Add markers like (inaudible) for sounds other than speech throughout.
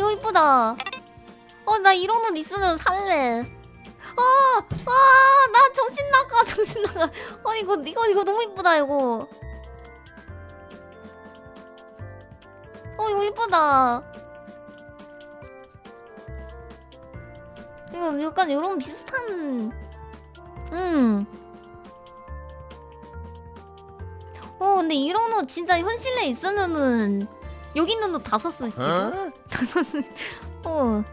이거 이쁘다. 어, 나 이런 옷 있으면 살래. 어, 아, 나 정신 나가, (laughs) 정신 나가. 어, 이거, 이거, 이거 너무 이쁘다, 이거. 어, 이거 이쁘다. 이거 약간 이런 비슷한, 음. 어, 근데 이런 옷 진짜 현실에 있으면은 여기 있는 옷 다 샀어, 지금. (laughs) 어.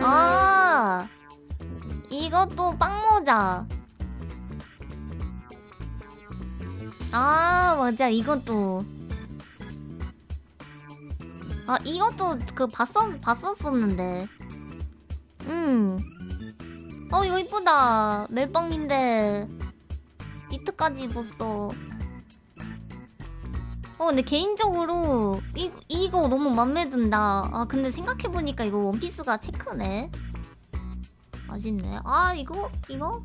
아, 이것도 빵모자. 아, 맞아, 이것도. 아, 이것도 그 봤었, 봤었었는데. 음. 어, 이거 이쁘다. 멜빵인데. 니트까지 입었어. 어 근데 개인적으로 이, 이거 너무 맘에 든다. 아 근데 생각해보니까 이거 원피스가 체크네. 맛있네. 아 이거? 이거?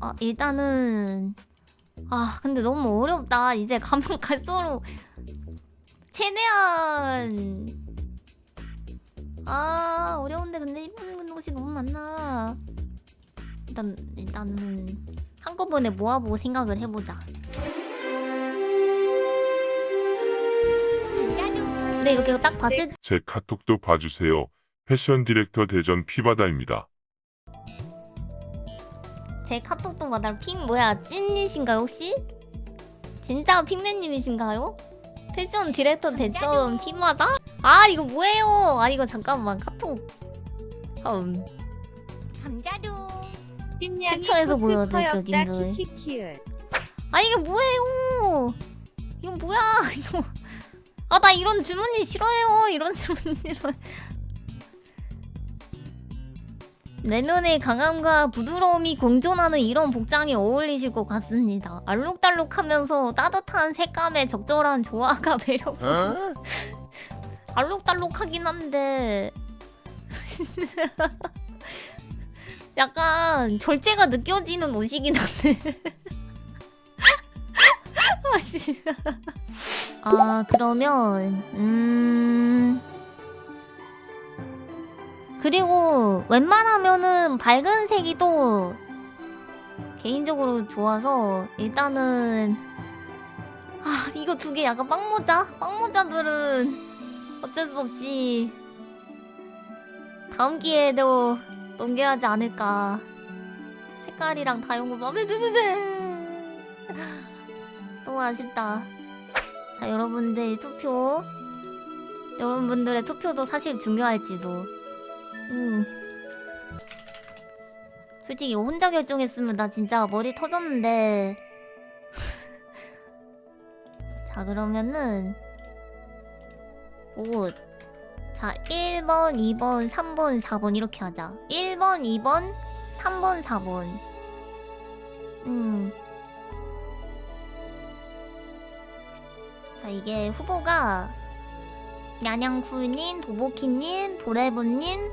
아 일단은 아 근데 너무 어렵다. 이제 가면 (laughs) 갈수록 최대한. 아 어려운데 근데 이쁜 곳이 너무 많나. 일단 일단은 한꺼번에 모아보고 생각을 해보자 근데 이렇게 딱 봤을 때 제 카톡도 봐주세요. 패션 디렉터 대전 피바다입니다. 제 카톡도 받아 핑 뭐야 찐이신가요 혹시? 진짜 핑맨님이신가요? 패션 디렉터 대전 피마다? 아 이거 뭐예요? 아 이거 잠깐만 카톡 음. 감자도 캡처해서 보여드릴게요, 님들. 키키키을 아 이게 뭐예요? 이거 뭐야? (laughs) 이거 아 나 이런 주문이 싫어요. 이런 주문 싫어요 내면의 강함과 부드러움이 공존하는 이런 복장이 어울리실 것 같습니다. 알록달록하면서 따뜻한 색감의 적절한 조화가 (laughs) 매력 알록달록하긴 한데 (laughs) 약간 절제가 느껴지는 옷이긴 한데. (laughs) 아, 씨. 아 그러면 음. 그리고 웬만하면은 밝은 색이 또 개인적으로 좋아서 일단은 아 이거 두 개 약간 빵모자? 빵모자들은 어쩔 수 없이 다음 기회에도 넘겨야지 않을까 색깔이랑 다 이런 거 마음에 드는데 너무 아쉽다. 자, 여러분들 투표. 여러분들의 투표도 사실 중요할지도. 음. 솔직히 혼자 결정했으면 나 진짜 머리 터졌는데. (laughs) 자, 그러면은 옷. 자, 1번, 2번, 3번, 4번 이렇게 하자. 1번, 2번, 3번, 4번. 음. 자 이게 후보가 야냥쿨님, 도보키님, 도레보님,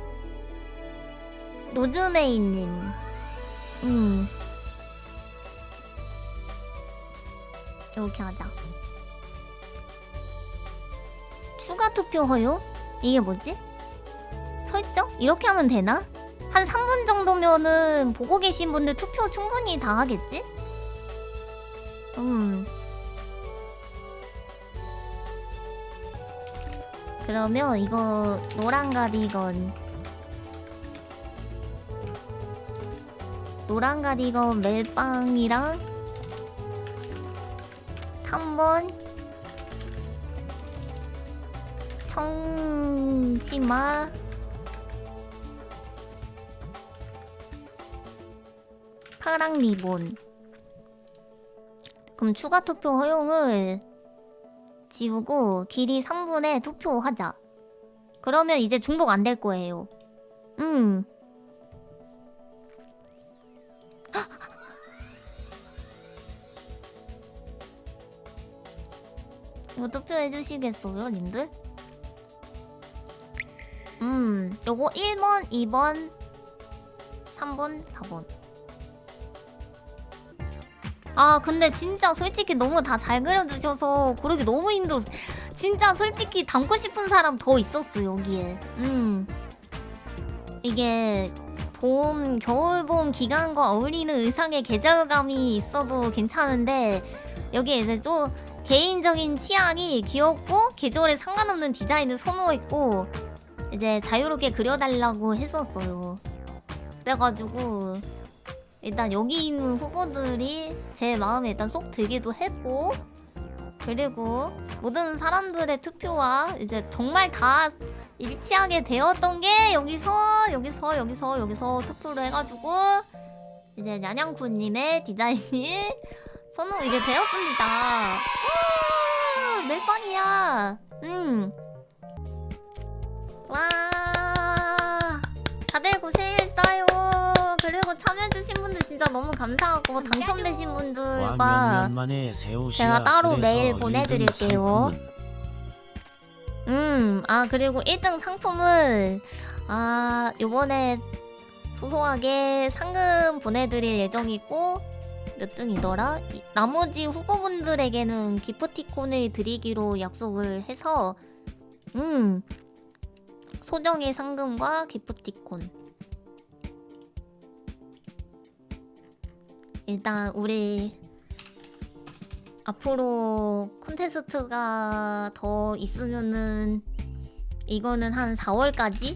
노즈메이님 음 이렇게 하자 추가 투표 허용? 이게 뭐지? 설정? 이렇게 하면 되나? 한 3분 정도면은 보고 계신 분들 투표 충분히 다 하겠지? 음 그러면 이거 노란 가디건 노란 가디건 멜빵이랑 3번 청치마 파랑 리본 그럼 추가 투표 허용을 지우고 길이 3분의 투표하자. 그러면 이제 중복 안 될 거예요. 음. (gasps) 이거 투표해 주시겠어요, 님들? 음, 요거 1번, 2번, 3번, 4번. 아 근데 진짜 솔직히 너무 다 잘 그려주셔서 고르기 너무 힘들었어. 진짜 솔직히 담고 싶은 사람 더 있었어 여기에. 음 이게 봄 겨울 봄 기간과 어울리는 의상의 계절감이 있어도 괜찮은데 여기에 이제 좀 개인적인 취향이 귀엽고 계절에 상관없는 디자인을 선호했고 이제 자유롭게 그려달라고 했었어요. 그래가지고 일단 여기 있는 후보들이 제 마음에 일단 쏙 들기도 했고 그리고 모든 사람들의 투표와 이제 정말 다 일치하게 되었던 게 여기서 여기서 여기서 여기서 투표를 해가지고 이제 냐냥쿠님의 디자인이 선호 이게 되었습니다. 와, 멜빵이야. 음. 와. 다들 고생했어요. 그리고 참여해주신 분들 진짜 너무 감사하고 당첨되신 분들과 만에 새 옷이야. 제가 따로 메일 보내드릴게요. 상품은 음, 아, 그리고 1등 상품을, 아, 요번에 소소하게 상금 보내드릴 예정이고, 몇 등이더라? 이- 나머지 후보분들에게는 기프티콘을 드리기로 약속을 해서, 음, 소정의 상금과 기프티콘. 일단, 우리, 앞으로 콘테스트가 더 있으면은 이거는 한 4월까지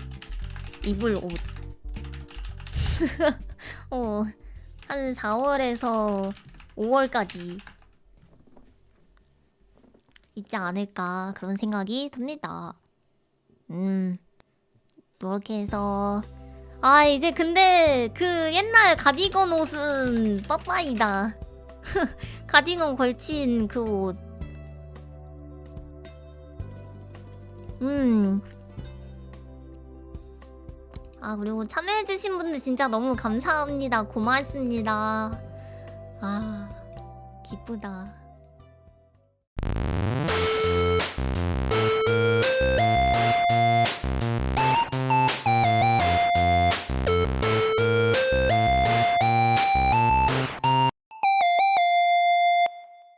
입을 옷. (laughs) 어, 한 4월에서 5월까지 있지 않을까 그런 생각이 듭니다. 음, 이렇게 해서 아 이제 근데 그 옛날 가디건 옷은 빠빠이다. (laughs) 가디건 걸친 그 옷. 음. 아, 그리고 참여해주신 분들 진짜 너무 감사합니다. 고맙습니다. 아, 기쁘다.